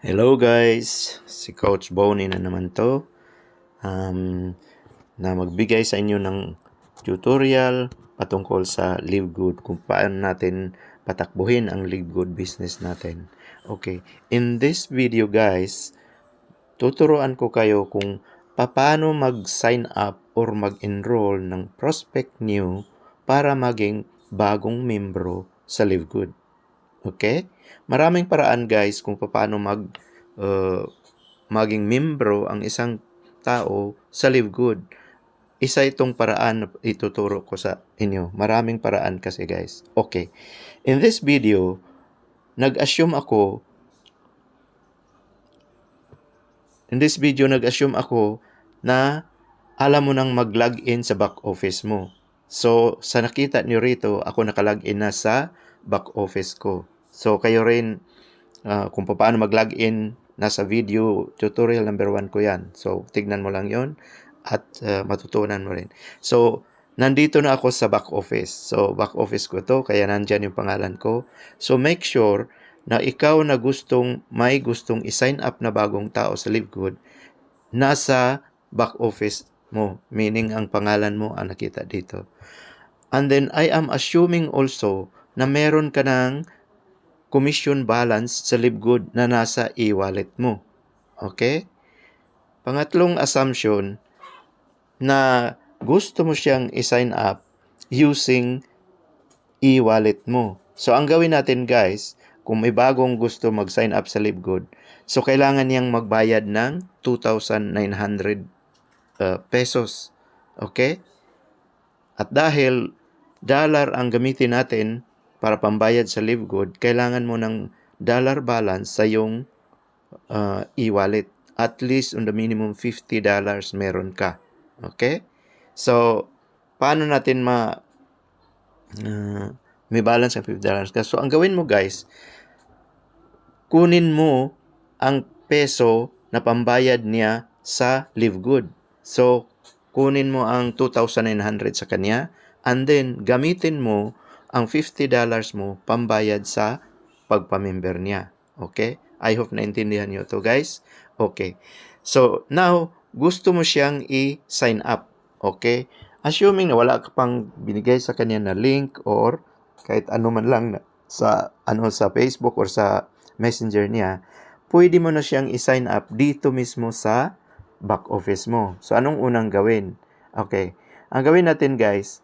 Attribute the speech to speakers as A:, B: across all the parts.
A: Hello guys, si Coach Bonnie na naman to um, na magbigay sa inyo ng tutorial patungkol sa Live Good kung paano natin patakbuhin ang Live Good business natin. Okay, in this video guys, tuturuan ko kayo kung paano mag-sign up or mag-enroll ng prospect new para maging bagong membro sa Live Good. Okay? Maraming paraan guys kung paano mag uh, maging membro ang isang tao sa Live Good. Isa itong paraan na ituturo ko sa inyo. Maraming paraan kasi guys. Okay. In this video, nag-assume ako In this video, nag-assume ako na alam mo nang mag-login sa back office mo. So, sa nakita niyo rito, ako nakalagin na sa back office ko. So, kayo rin, uh, kung paano mag-login, nasa video tutorial number 1 ko yan. So, tignan mo lang yon at uh, matutunan mo rin. So, nandito na ako sa back office. So, back office ko to, kaya nandyan yung pangalan ko. So, make sure na ikaw na gustong, may gustong i-sign up na bagong tao sa LiveGood, nasa back office mo, meaning ang pangalan mo ang nakita dito. And then, I am assuming also na meron ka ng commission balance sa LiveGood na nasa e-wallet mo. Okay? Pangatlong assumption na gusto mo siyang i-sign up using e-wallet mo. So, ang gawin natin guys, kung may bagong gusto mag-sign up sa LiveGood, so kailangan niyang magbayad ng 2,900 uh, pesos. Okay? At dahil dollar ang gamitin natin para pambayad sa LiveGood, kailangan mo ng dollar balance sa yung uh, e-wallet. At least on the minimum $50 meron ka. Okay? So, paano natin ma uh, may balance ng $50 ka? So, ang gawin mo guys, kunin mo ang peso na pambayad niya sa Live Good. So, kunin mo ang 2,900 sa kanya and then gamitin mo ang $50 mo pambayad sa pagpamember niya. Okay? I hope naintindihan niyo to guys. Okay. So, now, gusto mo siyang i-sign up. Okay? Assuming na wala ka pang binigay sa kanya na link or kahit ano man lang sa ano sa Facebook or sa messenger niya, pwede mo na siyang i-sign up dito mismo sa back office mo. So, anong unang gawin? Okay. Ang gawin natin guys,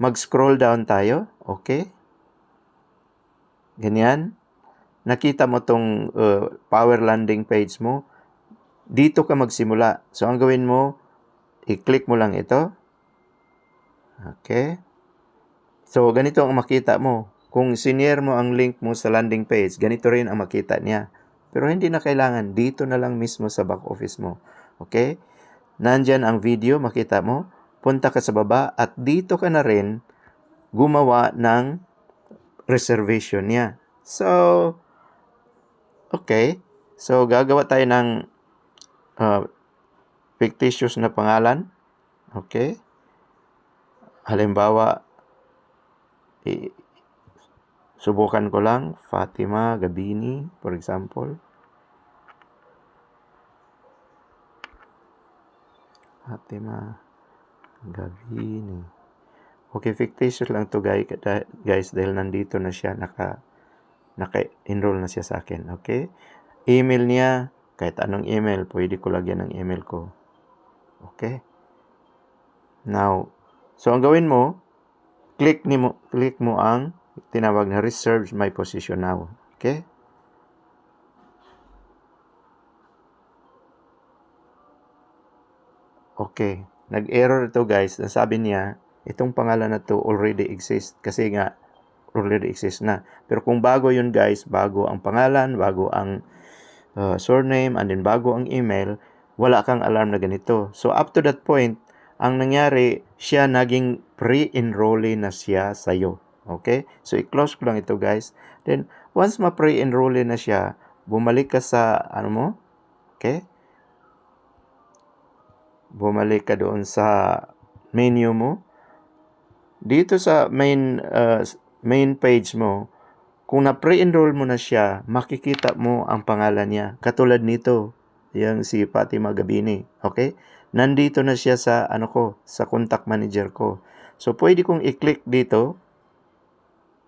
A: mag-scroll down tayo. Okay. Ganyan. Nakita mo tong uh, power landing page mo. Dito ka magsimula. So, ang gawin mo, i-click mo lang ito. Okay. So, ganito ang makita mo. Kung sinier mo ang link mo sa landing page, ganito rin ang makita niya. Pero hindi na kailangan. Dito na lang mismo sa back office mo. Okay? Nandyan ang video, makita mo. Punta ka sa baba at dito ka na rin gumawa ng reservation niya. So, okay. So, gagawa tayo ng uh, fictitious na pangalan. Okay? Halimbawa, i- Subukan ko lang, Fatima Gabini, for example. Fatima Gabini. Okay, fictitious lang to guys, guys dahil nandito na siya, naka, naka-enroll na siya sa akin. Okay? Email niya, kahit anong email, pwede ko lagyan ng email ko. Okay? Now, so ang gawin mo, click, ni mo, click mo ang tinawag na reserves my position now. Okay? Okay. Nag-error ito guys. Sabi niya, itong pangalan na to already exist. Kasi nga, already exist na. Pero kung bago yun guys, bago ang pangalan, bago ang uh, surname, and then bago ang email, wala kang alarm na ganito. So up to that point, ang nangyari, siya naging pre-enrollee na siya sa'yo. Okay? So, i-close ko lang ito guys. Then, once ma-pre-enroll na siya, bumalik ka sa, ano mo? Okay? Bumalik ka doon sa menu mo. Dito sa main, uh, main page mo, kung na pre-enroll mo na siya, makikita mo ang pangalan niya. Katulad nito, yung si Fatima Gabini. Okay? Nandito na siya sa ano ko, sa contact manager ko. So pwede kong i-click dito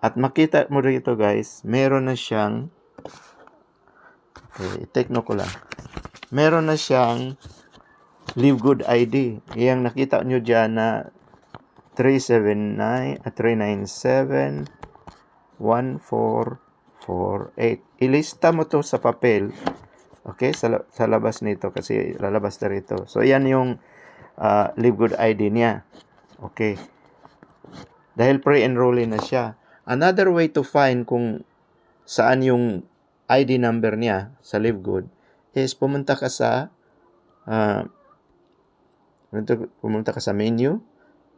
A: at makita mo rito guys, meron na siyang Okay, tekno ko lang. Meron na siyang Live Good ID. Yang nakita nyo dyan na 379 at 397 1448. Ilista mo to sa papel. Okay, sa, sa labas nito kasi lalabas na rito. So, yan yung ah, Live Good ID niya. Okay. Dahil pre-enrollee na siya. Another way to find kung saan yung ID number niya sa Live Good is pumunta ka sa ah, pumunta- ka sa menu,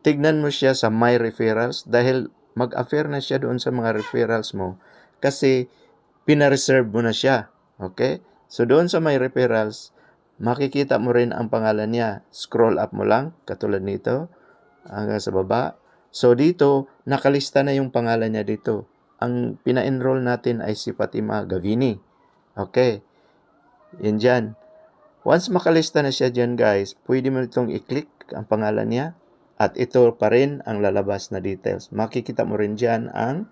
A: tignan mo siya sa My Referrals dahil mag-affair na siya doon sa mga referrals mo kasi pina-reserve mo na siya. Okay? So doon sa My Referrals, makikita mo rin ang pangalan niya. Scroll up mo lang, katulad nito, hanggang sa baba. So dito, nakalista na yung pangalan niya dito. Ang pina-enroll natin ay si Fatima Gavini. Okay. Yan dyan. Once makalista na siya dyan guys, pwede mo itong i-click ang pangalan niya at ito pa rin ang lalabas na details. Makikita mo rin dyan ang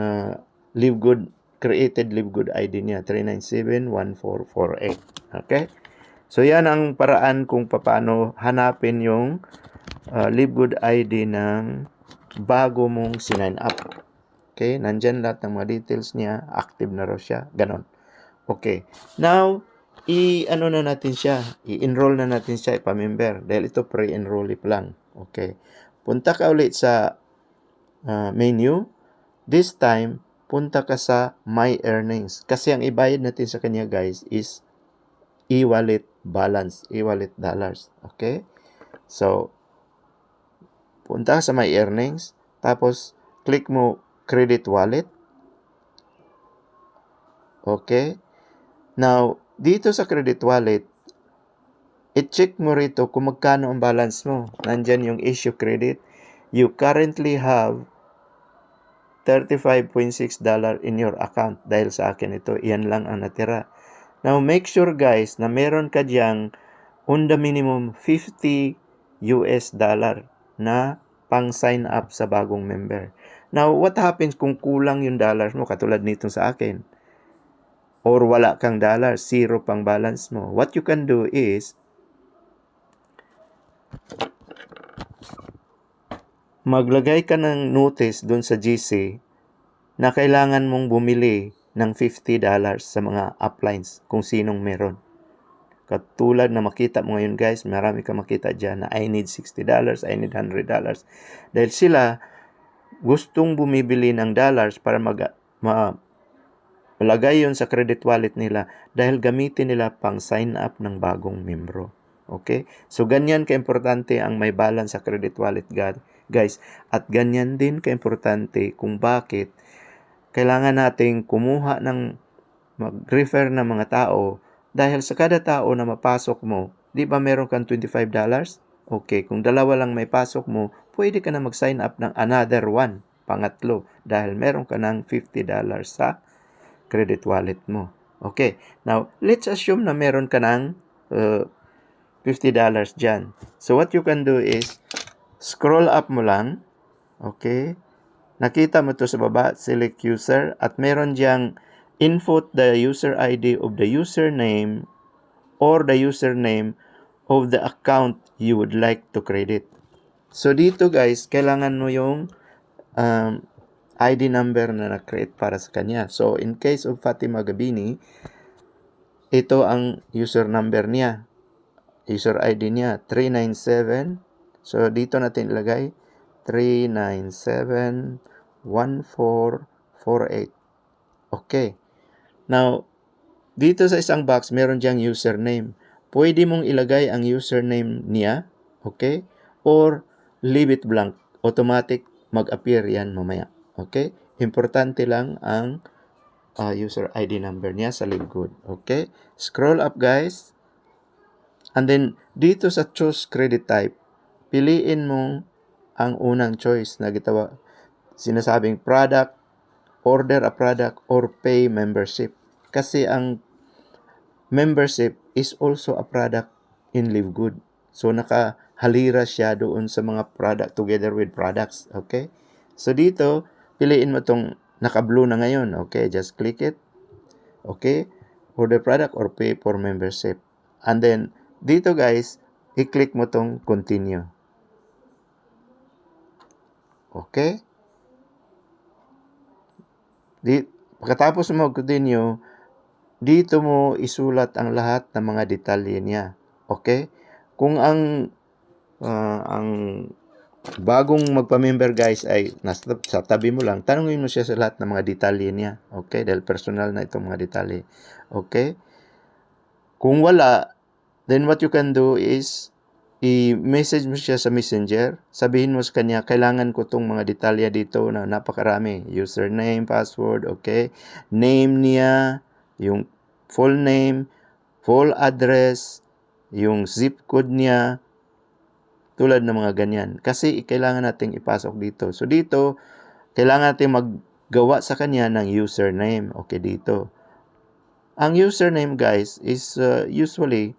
A: uh, Live Good, created Live Good ID niya, 3971448. Okay? So yan ang paraan kung paano hanapin yung uh, Live Good ID ng bago mong sinign up. Okay? Nandyan lahat ng mga details niya, active na raw siya, ganon. Okay. Now, i-ano na natin siya, i-enroll na natin siya, ipamember. Dahil ito pre-enrollee lang. Okay. Punta ka ulit sa uh, menu. This time, punta ka sa My Earnings. Kasi ang ibayad natin sa kanya guys is e-wallet balance, e-wallet dollars. Okay? So, punta ka sa My Earnings. Tapos, click mo Credit Wallet. Okay? Now, dito sa credit wallet, i-check mo rito kung magkano ang balance mo. Nandyan yung issue credit. You currently have $35.6 in your account. Dahil sa akin ito, iyan lang ang natira. Now, make sure guys na meron ka diyang on the minimum 50 US dollar na pang sign up sa bagong member. Now, what happens kung kulang yung dollars mo katulad nito sa akin? Or wala kang dollar, zero pang balance mo. What you can do is, maglagay ka ng notice doon sa GC na kailangan mong bumili ng $50 sa mga uplines kung sinong meron. Katulad na makita mo ngayon guys, marami ka makita dyan na I need $60, I need $100. Dahil sila gustong bumibili ng dollars para mag, ma, Malagay yun sa credit wallet nila dahil gamitin nila pang sign up ng bagong membro. Okay? So, ganyan ka-importante ang may balance sa credit wallet, guys. At ganyan din ka-importante kung bakit kailangan nating kumuha ng mag-refer ng mga tao dahil sa kada tao na mapasok mo, di ba meron kang $25? Okay, kung dalawa lang may pasok mo, pwede ka na mag-sign up ng another one, pangatlo, dahil meron ka ng $50 sa credit wallet mo. Okay. Now, let's assume na meron ka ng uh, $50 dyan. So, what you can do is, scroll up mo lang. Okay. Nakita mo to sa baba, select user, at meron diyang input the user ID of the username or the username of the account you would like to credit. So, dito guys, kailangan mo yung um, ID number na na-create para sa kanya. So, in case of Fatima Gabini, ito ang user number niya. User ID niya, 397. So, dito natin ilagay, 3971448. Okay. Now, dito sa isang box, meron diyang username. Pwede mong ilagay ang username niya, okay? Or leave it blank. Automatic mag-appear yan mamaya. Okay? Importante lang ang uh, user ID number niya sa LiveGood. Okay? Scroll up guys. And then, dito sa choose credit type, piliin mo ang unang choice na gitawa, sinasabing product, order a product or pay membership. Kasi ang membership is also a product in Live Good. So nakahalira siya doon sa mga product together with products. Okay? So dito, piliin mo tong naka-blue na ngayon. Okay? Just click it. Okay? Order product or pay for membership. And then, dito guys, i-click mo tong continue. Okay? Di, pagkatapos mo mag-continue, dito mo isulat ang lahat ng mga detalye niya. Okay? Kung ang ah, ang bagong magpa-member guys ay nasa sa tabi mo lang, tanungin mo siya sa lahat ng mga detalye niya. Okay? Dahil personal na itong mga detalye. Okay? Kung wala, then what you can do is i-message mo siya sa messenger. Sabihin mo sa kanya, kailangan ko tong mga detalye dito na napakarami. Username, password, okay? Name niya, yung full name, full address, yung zip code niya, tulad ng mga ganyan. Kasi kailangan nating ipasok dito. So dito, kailangan natin maggawa sa kanya ng username. Okay, dito. Ang username guys is uh, usually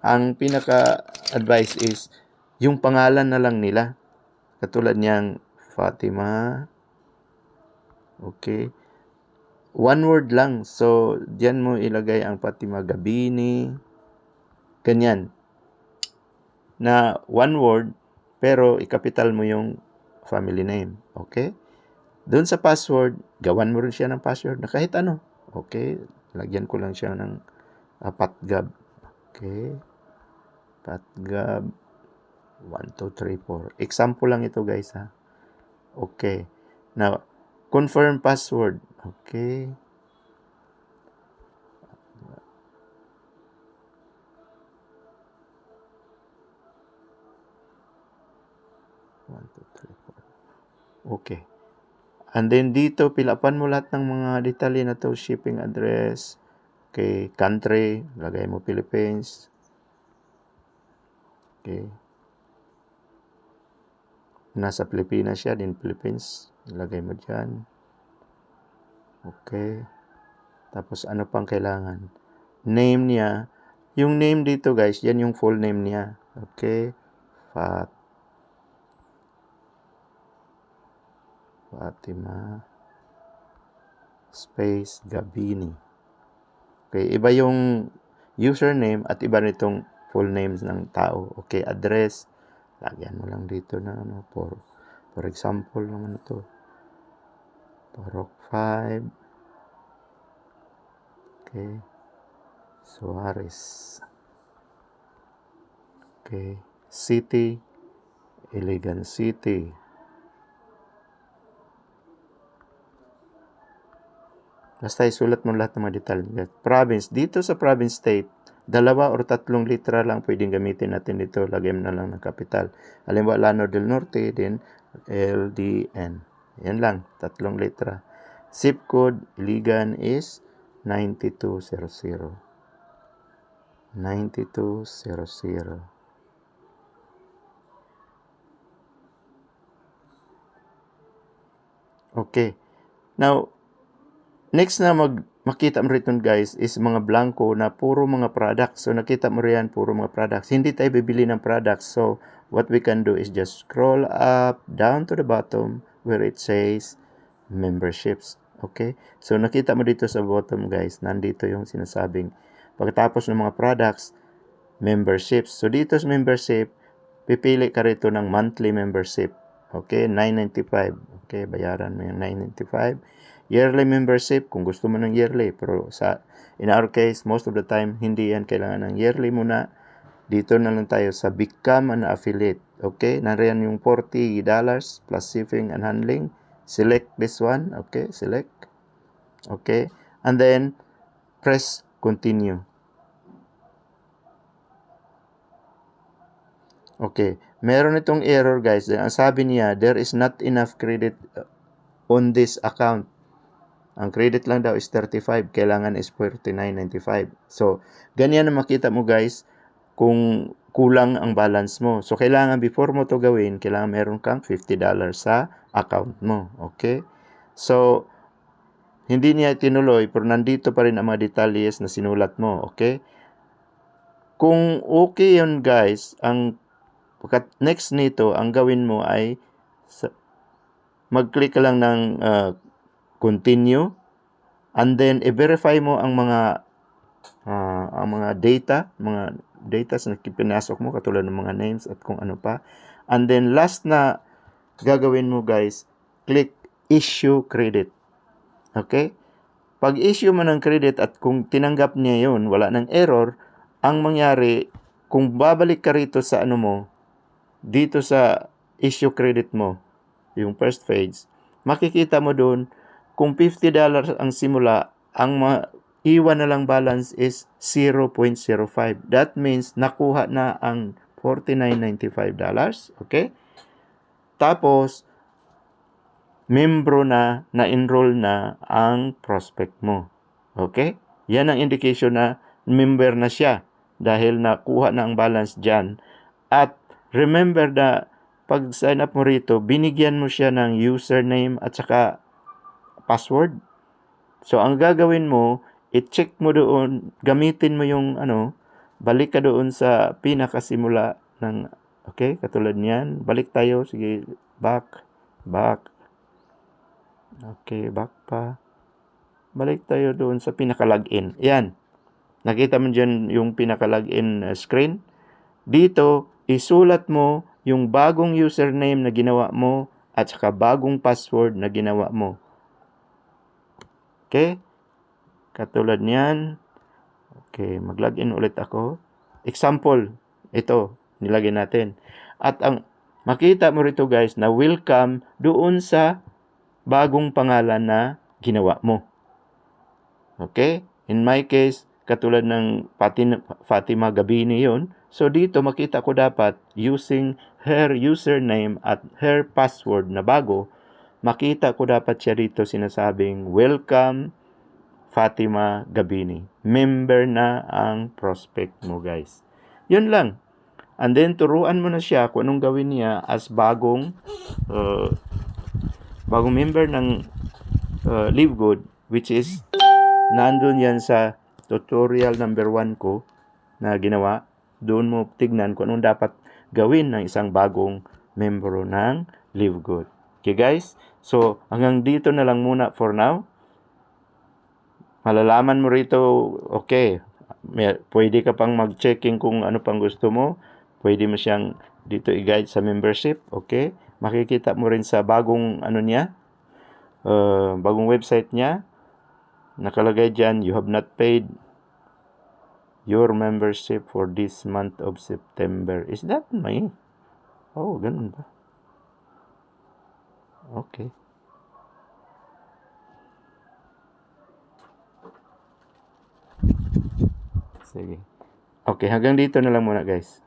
A: ang pinaka-advice is yung pangalan na lang nila. Katulad niyang Fatima. Okay. One word lang. So, diyan mo ilagay ang Fatima Gabini. Ganyan. Na one word, pero ikapital mo yung family name. Okay? Doon sa password, gawan mo rin siya ng password na kahit ano. Okay? Lagyan ko lang siya ng uh, patgab. Okay? Patgab. 1, 2, 3, 4. Example lang ito guys ha. Okay. Now, confirm password. Okay. One, two, three, four. Okay. And then dito, pilapan mo lahat ng mga detalye na to. Shipping address. Okay. Country. Lagay mo Philippines. Okay. Nasa Pilipinas siya, din Philippines. Ilagay mo dyan. Okay. Tapos ano pang kailangan? Name niya. Yung name dito guys, yan yung full name niya. Okay. Fat. Fatima. Space Gabini. Okay. Iba yung username at iba nitong full names ng tao. Okay. Address. Lagyan mo lang dito na ano. For, for example naman ito. Parok 5. Okay. Suarez. Okay. City. Iligan City. Basta isulat mo lahat ng mga detalye. Province. Dito sa province state, dalawa or tatlong litra lang pwedeng gamitin natin dito. Lagay mo na lang ng kapital. Halimbawa, Lano del Norte, din LDN. Yan lang, tatlong litra. Zip code, Iligan is 9200. 9200. Okay. Now, next na mag makita mo rito guys is mga blanco na puro mga products. So nakita mo riyan puro mga products. Hindi tayo bibili ng products. So what we can do is just scroll up down to the bottom where it says memberships. Okay? So nakita mo dito sa bottom guys, nandito yung sinasabing pagkatapos ng mga products, memberships. So dito sa membership, pipili ka rito ng monthly membership. Okay? 995. Okay? Bayaran mo yung 995 yearly membership kung gusto mo ng yearly pero sa in our case most of the time hindi yan kailangan ng yearly muna. Dito na lang tayo sa become an affiliate okay? Nariyan yung 40 dollars plus shipping and handling. Select this one okay? Select okay? And then press continue. Okay meron itong error guys. Ang sabi niya there is not enough credit on this account ang credit lang daw is 35, kailangan is 49.95. So, ganyan na makita mo guys kung kulang ang balance mo. So, kailangan before mo to gawin, kailangan meron kang $50 sa account mo. Okay? So, hindi niya tinuloy pero nandito pa rin ang mga detalyes na sinulat mo, okay? Kung okay yun guys, ang next nito, ang gawin mo ay mag-click lang ng uh, continue and then i-verify mo ang mga uh, ang mga data, mga data na pinasok mo katulad ng mga names at kung ano pa. And then last na gagawin mo guys, click issue credit. Okay? Pag issue mo ng credit at kung tinanggap niya yun, wala ng error, ang mangyari, kung babalik ka rito sa ano mo, dito sa issue credit mo, yung first page, makikita mo doon, kung $50 ang simula, ang iwan na lang balance is 0.05. That means nakuha na ang $49.95. Okay? Tapos, membro na, na-enroll na ang prospect mo. Okay? Yan ang indication na member na siya dahil nakuha na ang balance dyan. At remember na pag sign up mo rito, binigyan mo siya ng username at saka password. So, ang gagawin mo, i-check mo doon, gamitin mo yung ano, balik ka doon sa pinakasimula ng, okay, katulad niyan. Balik tayo, sige, back, back. Okay, back pa. Balik tayo doon sa pinaka-login. Yan. Nakita mo dyan yung pinaka-login uh, screen. Dito, isulat mo yung bagong username na ginawa mo at saka bagong password na ginawa mo. Okay? Katulad niyan. Okay, mag-login ulit ako. Example, ito, nilagay natin. At ang makita mo rito guys na welcome doon sa bagong pangalan na ginawa mo. Okay? In my case, katulad ng Fatima, Gabini yon. So dito makita ko dapat using her username at her password na bago, makita ko dapat siya dito sinasabing welcome Fatima Gabini. Member na ang prospect mo guys. Yun lang. And then turuan mo na siya kung anong gawin niya as bagong uh, bagong member ng uh, Live Good which is nandun yan sa tutorial number 1 ko na ginawa. Doon mo tignan kung anong dapat gawin ng isang bagong membro ng Live Good. Okay guys? So, hanggang dito na lang muna for now. Malalaman mo rito, okay, may, pwede ka pang mag-checking kung ano pang gusto mo. Pwede mo siyang dito i-guide sa membership, okay? Makikita mo rin sa bagong ano niya, uh, bagong website niya. Nakalagay dyan, you have not paid your membership for this month of September. Is that may? Oh, ganun ba? Okay. Sige. Okay, hanggang dito na lang muna guys.